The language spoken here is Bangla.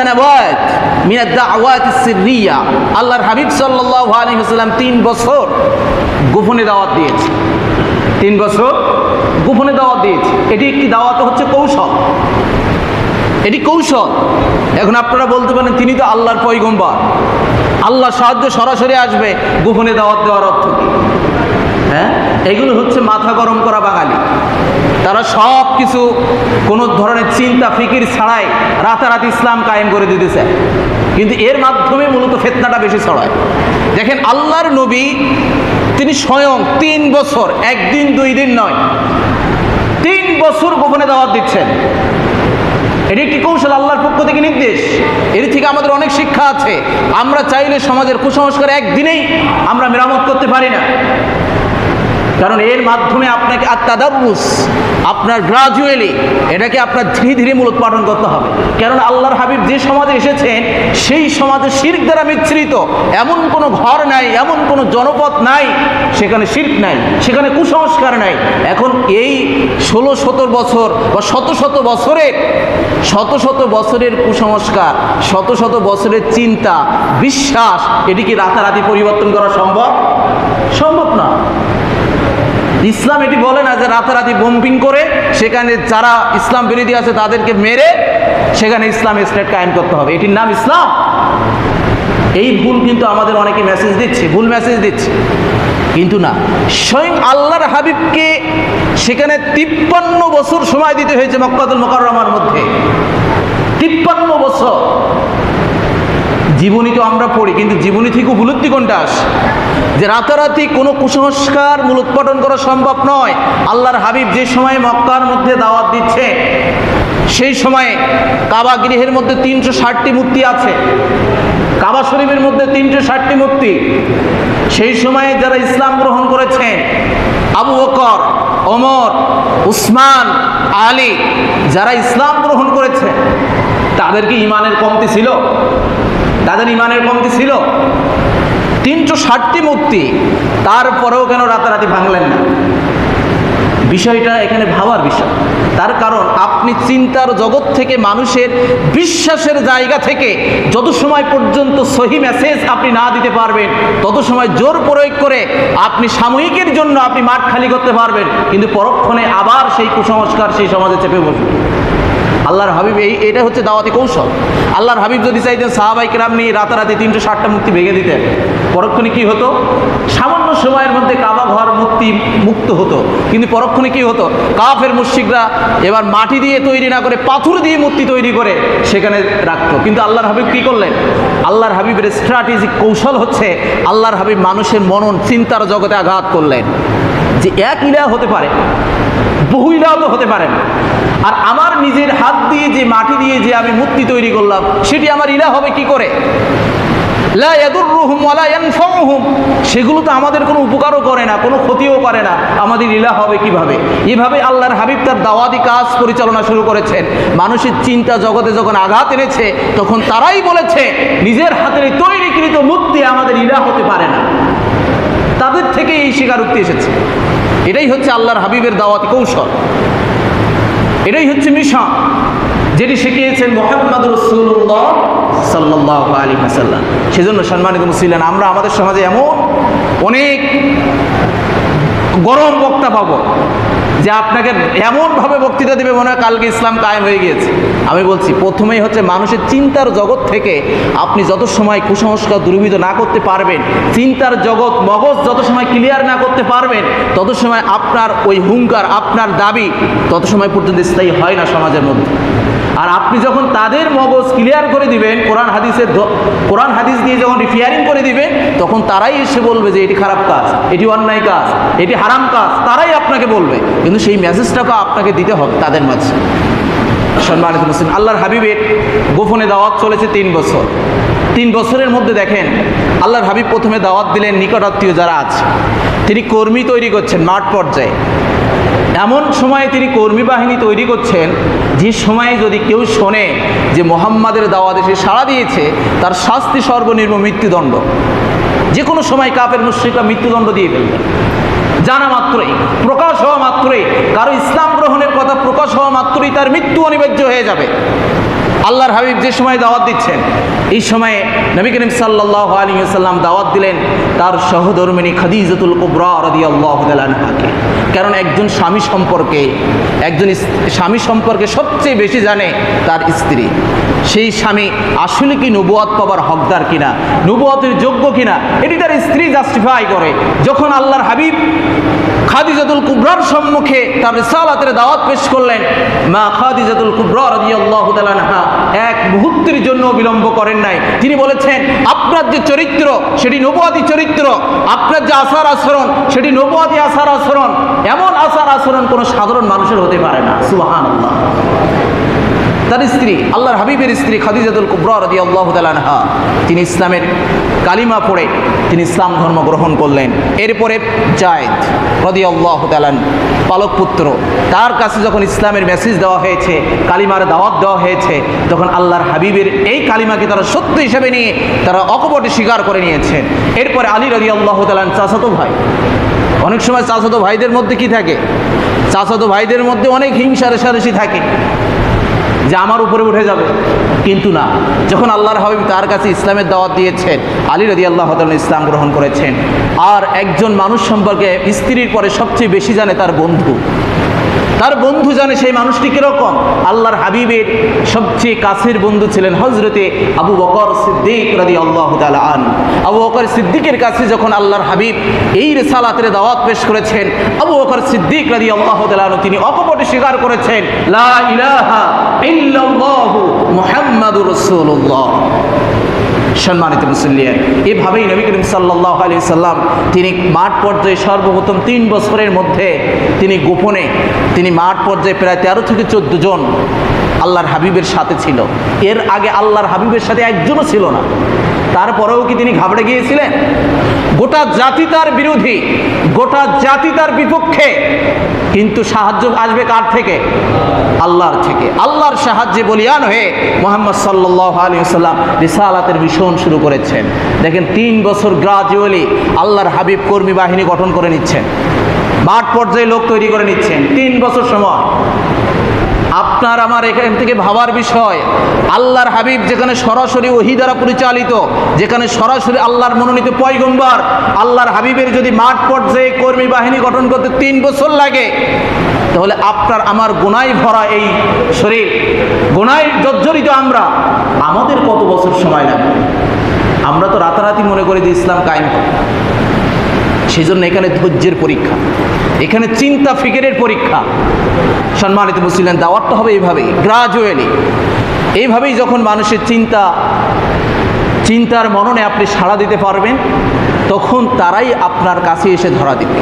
সানাওয়াত মিন আদ-দাওয়াত সিররিয়া। আল্লাহর হাবিব সাল্লাল্লাহু আলাইহি ওয়াসাল্লাম তিন বছর গোপনে দাওয়াত দিয়েছে। তিন বছর গোপনে দাওয়াত দিয়েছে। এটি একটি দাওয়াত হচ্ছে কৌশল। এটি কৌশল। এখন আপনারা বলতে পারেন, তিনি তো আল্লাহর পয়গম্বর। আল্লাহ সাহায্য সরাসরি আসবে গোপনে দাওয়াত দেওয়ার অর্থ কি? হ্যাঁ? এগুলো হচ্ছে মাথা গরম করা বাঙালি। তারা সব কিছু কোনো ধরনের চিন্তা, ফিকির ছাড়াই রাতারাতি ইসলাম কায়েম করে দিতেছে। কিন্তু এর মাধ্যমে মূলত ফেতনাটা বেশি ছড়ায়। দেখেন, আল্লাহর নবী তিনি স্বয়ং তিন বছর, একদিন, দুই দিন নয়, তিন বছর গোপনে দাওয়াত দিচ্ছেন। এটি একটি কৌশল, আল্লাহর পক্ষ থেকে নির্দেশ। এর থেকে আমাদের অনেক শিক্ষা আছে। আমরা চাইলে সমাজের কুসংস্কার একদিনেই আমরা মেরামত করতে পারি না। কারণ এর মাধ্যমে আপনাকে আত্মাদাবুস, আপনার গ্রাজুয়ালি এটাকে আপনার ধীরে ধীরে মূলত পাঠন করতে হবে। কারণ আল্লাহর হাবিব যে সমাজে এসেছেন, সেই সমাজে শির্ক দ্বারা মিশ্রিত। এমন কোনো ঘর নাই, এমন কোনো জনপদ নাই, সেখানে শির্ক নাই, সেখানে কুসংস্কার নাই। এখন এই ষোলো শত বছর বা শত শত বছরের, শত শত বছরের কুসংস্কার, শত শত বছরের চিন্তা, বিশ্বাস এটি কি রাতারাতি পরিবর্তন করা সম্ভব? সম্ভব না। ইসলাম এটি বলে না যে রাতারাতি বোম্বিং করে সেখানে যারা ইসলাম বিরোধী আছে তাদেরকে মেরে সেখানে ইসলাম স্টেট কায়েম করতে হবে। এটির নাম ইসলাম। এই ভুল কিন্তু আমাদের অনেকে মেসেজ দিচ্ছে, ভুল মেসেজ দিচ্ছে। কিন্তু না, স্বয়ং আল্লাহর হাবিবকে সেখানে তিপ্পান্ন বছর সময় দিতে হয়েছে মক্কাতুল মোকাররমার মধ্যে। তিপ্পান্ন বছর। জীবনী তো আমরা পড়ি, কিন্তু জীবনী থেকে উপলব্ধি কোনটা আসে? যে রাতারাতি কোনো কুসংস্কার মূল মূলোৎপাটন করা সম্ভব নয়। আল্লাহর হাবিব যে সময় মক্কার মধ্যে দাওয়াত দিচ্ছে, সেই সময়ে কাবা গৃহের মধ্যে তিনশো ষাটটি মূর্তি আছে। কাবা শরীফের মধ্যে তিনশো ষাটটি মূর্তি। সেই সময়ে যারা ইসলাম গ্রহণ করেছেন আবু বকর, ওমর, উসমান, আলী, যারা ইসলাম গ্রহণ করেছে তাদের কি ইমানের কমতি ছিল। তাদের ইমানের কমতি ছিল। তিনশো ষাটটি মূর্তি, তারপরেও কেন রাতারাতি ভাঙলেন না? বিষয়টা এখানে ভাবার বিষয়। তার কারণ, আপনি চিন্তার জগৎ থেকে মানুষের বিশ্বাসের জায়গা থেকে যত সময় পর্যন্ত সহি মেসেজ আপনি না দিতে পারবেন, তত সময় জোর প্রয়োগ করে আপনি সাময়িকের জন্য আপনি মাঠ খালি করতে পারবেন। কিন্তু পরক্ষণে আবার সেই কুসংস্কার সেই সমাজে চেপে বসবে। আল্লাহর হাবিব, এই এটা হচ্ছে দাওয়াতি কৌশল। আল্লাহর হাবিব যদি চাইতেন সাহাবাই কেরাম নিয়ে রাতারাতি তিনশো ষাটটা মূর্তি ভেঙে দিতেন, পরক্ষণে কি হতো? সামান্য সময়ের মধ্যে কাবা ঘর মুক্তি মুক্ত হতো। কিন্তু পরক্ষণে কি হতো? কাফের মুশিকরা এবার মাটি দিয়ে তৈরি না করে, পাথর দিয়ে মূর্তি তৈরি করে সেখানে রাখতো। কিন্তু আল্লাহর হাবিব কি করলেন? আল্লাহর হাবিবের স্ট্র্যাটেজিক কৌশল হচ্ছে আল্লাহর হাবিব মানুষের মনন, চিন্তার জগতে আঘাত করলেন। যে এক ইলা হতে পারে বহু ইলাও তো হতে পারে না। আর আমার নিজের হাত দিয়ে যে মাটি দিয়ে যে আমি মূর্তি তৈরি করলাম, সেটি আমার ইলা হবে কি করে? সেগুলো তো আমাদের কোনো উপকারও করে না, কোনো ক্ষতিও করে না। আমাদের ইলা হবে কীভাবে? এভাবে আল্লাহর হাবিব তার দাওয়াতি কাজ পরিচালনা শুরু করেছেন। মানুষের চিন্তা জগতে যখন আঘাত এনেছে, তখন তারাই বলেছে, নিজের হাতের তৈরিকৃত মূর্তি আমাদের ইলা হতে পারে না। তাদের থেকে এই স্বীকারোক্তি এসেছে। এটাই হচ্ছে আল্লাহর হাবিবের দাওয়াতি কৌশল। এটাই হচ্ছে মিশন, যেটি শিখিয়েছেন মোহাম্মদ রসুল্লাহ সেজন্য সম্মানিত মুসলিম আমরা আমাদের সমাজে এমন অনেক গরম বক্তা পাবো। যে আপনাকে এমনভাবে বক্তৃতা দেবে মনে হয় কালকে ইসলাম কায়েম হয়ে গিয়েছে। আমি বলছি, প্রথমেই হচ্ছে মানুষের চিন্তার জগৎ থেকে আপনি যত সময় কুসংস্কার দুর্বিধ না করতে পারবেন, চিন্তার জগৎ মগজ যত সময় ক্লিয়ার না করতে পারবেন, তত সময় আপনার ওই হুঙ্কার, আপনার দাবি তত সময় পর্যন্ত স্থায়ী হয় না সমাজের মধ্যে। আর আপনি যখন তাদের মগজ ক্লিয়ার করে দিবেন, কোরআন হাদিসের কোরআন হাদিস দিয়ে যখন রিপেয়ারিং করে দিবেন তখন তারাই এসে বলবে যে এটি খারাপ কাজ, এটি অন্যায় কাজ, এটি হারাম কাজ, তারাই আপনাকে বলবে। কিন্তু সেই মেসেজটাকে আপনাকে দিতে হবে তাদের মাঝে। সম্মানিত মুসলিম, আল্লাহর হাবিবের গোপনে দাওয়াত চলেছে তিন বছর। তিন বছরের মধ্যে দেখেন, আল্লাহর হাবিব প্রথমে দাওয়াত দিলেন নিকটাত্মীয় যারা আছে। তিনি কর্মী তৈরি করছেন মাঠ পর্যায়ে। এমন সময়ে তিনি কর্মী বাহিনী তৈরি করছেন, যে সময়ে যদি কেউ শোনে যে মোহাম্মদের দাওয়াত এসে সাড়া দিয়েছে, তার শাস্তি সর্বনিম্ন মৃত্যুদণ্ড। যে কোনো সময় কাপের মুশ্রিকরা মৃত্যুদণ্ড দিয়ে ফেলবে। জানা মাত্রই, প্রকাশ হওয়া মাত্রই কারও ইসলাম গ্রহণের কথা প্রকাশ হওয়া মাত্রই তার মৃত্যু অনিবার্য হয়ে যাবে। আল্লাহর হাবিব যে সময় দাওয়াত দিচ্ছেন, এই সময়ে নবী করিম সাল্লাহ আলী সাল্লাম দাওয়াত দিলেন তার সহধর্মিনী খাদিজাতুল কুবরা রদি কারণ একজন স্বামী সম্পর্কে, একজন স্বামী সম্পর্কে সবচেয়ে বেশি জানে তার স্ত্রী। সেই স্বামী আসলে কি নবুয়াত পাবার হকদার কিনা, নবুয়াতের যোগ্য কিনা, এটি তার স্ত্রী জাস্টিফাই করে। যখন আল্লাহর হাবিব খাদিজাতুল কুবরার সম্মুখে তার রিসালাতের দাওয়াত পেশ করলেন। মা খাদিজাতুল কুবরা রাদিয়াল্লাহু তাআলা আনহা এক মুহূর্তের জন্য বিলম্ব করেন নাই। তিনি বলেছেন, আপনার যে চরিত্র, সেটি নবুয়াতি চরিত্র। আপনার যে আচার আচরণ, সেটি নবুয়াতি আচার আচরণ। এমন আচার আচরণ কোনো সাধারণ মানুষের হতে পারে না। সুবহানাল্লাহ। তার স্ত্রী, আল্লাহর হাবিবের স্ত্রী খাদিজাতুল কুবরা রদি আল্লাহ তালানহা তিনি ইসলামের কালিমা পড়ে তিনি ইসলাম ধর্ম গ্রহণ করলেন। এরপরে জায়দ রদি আল্লাহ তালান পালক পুত্র, তার কাছে যখন ইসলামের মেসেজ দেওয়া হয়েছে, কালিমার দাওয়াত দেওয়া হয়েছে, তখন আল্লাহর হাবিবের এই কালিমাকে তারা সত্য হিসেবে নিয়ে তারা অকপটে স্বীকার করে নিয়েছেন এরপরে আলী রবি আল্লাহ তালান চাচাতো ভাই। অনেক সময় চাচাতো ভাইদের মধ্যে কি থাকে? চাচাতো ভাইদের মধ্যে অনেক হিংসা রেশারেশি থাকে। যে আমার উপরে উঠে যাবে। কিন্তু না, যখন আল্লাহর হাবিব তার কাছে ইসলামের দাওয়াত দিয়েছেন, আলী রদি আল্লাহ ইসলাম গ্রহণ করেছেন, আর একজন মানুষ সম্পর্কে স্ত্রীর পরে সবচেয়ে বেশি জানে তার বন্ধু। তার বন্ধু জানে সেই মানুষটি কীরকম? আল্লাহর হাবিবের সবচেয়ে কাছের বন্ধু ছিলেন হজরতে আবু বকর সিদ্দিক রাদি আল্লাহ আন আবু বকর সিদ্দিকের কাছে যখন আল্লাহর হাবিব এই রেসালাতের দাওয়াত পেশ করেছেন, আবু বকর সিদ্দিক রাদি আল্লাহ তালু তিনি অকপটে স্বীকার করেছেন, লা ইলাহা ইল্লাল্লাহু মুহাম্মাদুর রাসূলুল্লাহ। সম্মানিত মুসল্লিয়ান এভাবেই নবী করিম সাল্লাহ আলি সাল্লাম তিনি মাঠ পর্যায়ে সর্বপ্রথম তিন বছরের মধ্যে তিনি গোপনে তিনি মাঠ পর্যায়ে প্রায় তেরো থেকে চোদ্দ জন আল্লাহর হাবিবের সাথে ছিল। এর আগে আল্লাহর হাবিবের সাথে একজনও ছিল না। তারপরেও কি তিনি ঘাবড়ে গিয়েছিলেন? গোটা জাতি তার বিরোধী, গোটা জাতি তার বিপক্ষে। কিন্তু সাহায্য আসবে কার থেকে? আল্লাহর থেকে। আল্লাহর সাহায্যে বলিয়ান হয়ে মোহাম্মদ সাল্লাহ আলী সাল্লাম রিসালাতের মিশন শুরু করেছেন। দেখেন, তিন বছর গ্রাজুয়ালি আল্লাহর হাবিব কর্মী বাহিনী গঠন করে নিচ্ছেন। মাঠ পর্যায়ে লোক তৈরি করে নিচ্ছেন। তিন বছর সময়। আপনার আমার এখান থেকে ভাবার বিষয়, আল্লাহর হাবিব যেখানে সরাসরি ওহি দ্বারা পরিচালিত, যেখানে সরাসরি আল্লাহর মনোনীত পয়গম্বর, আল্লাহর হাবিবের যদি মাঠ পর্যায়ে কর্মী বাহিনী গঠন করতে তিন বছর লাগে তাহলে আপনার, আমার গুনায় ভরা এই শরীর, গুনায় জর্জরিত আমরা, আমাদের কত বছর সময় লাগবে আমরা তো রাতারাতি মনে করি যে ইসলাম কায়েম সেই জন্য এখানে ধৈর্যের পরীক্ষা, এখানে চিন্তা ফিকিরের পরীক্ষা। সম্মানিত মুসলিম, দাওয়াতটা হবে এইভাবেই গ্রাজুয়ালি এইভাবেই যখন মানুষের চিন্তা, চিন্তার মননে আপনি সাড়া দিতে পারবেন, তখন তারাই আপনার কাছে এসে ধরা দিবে।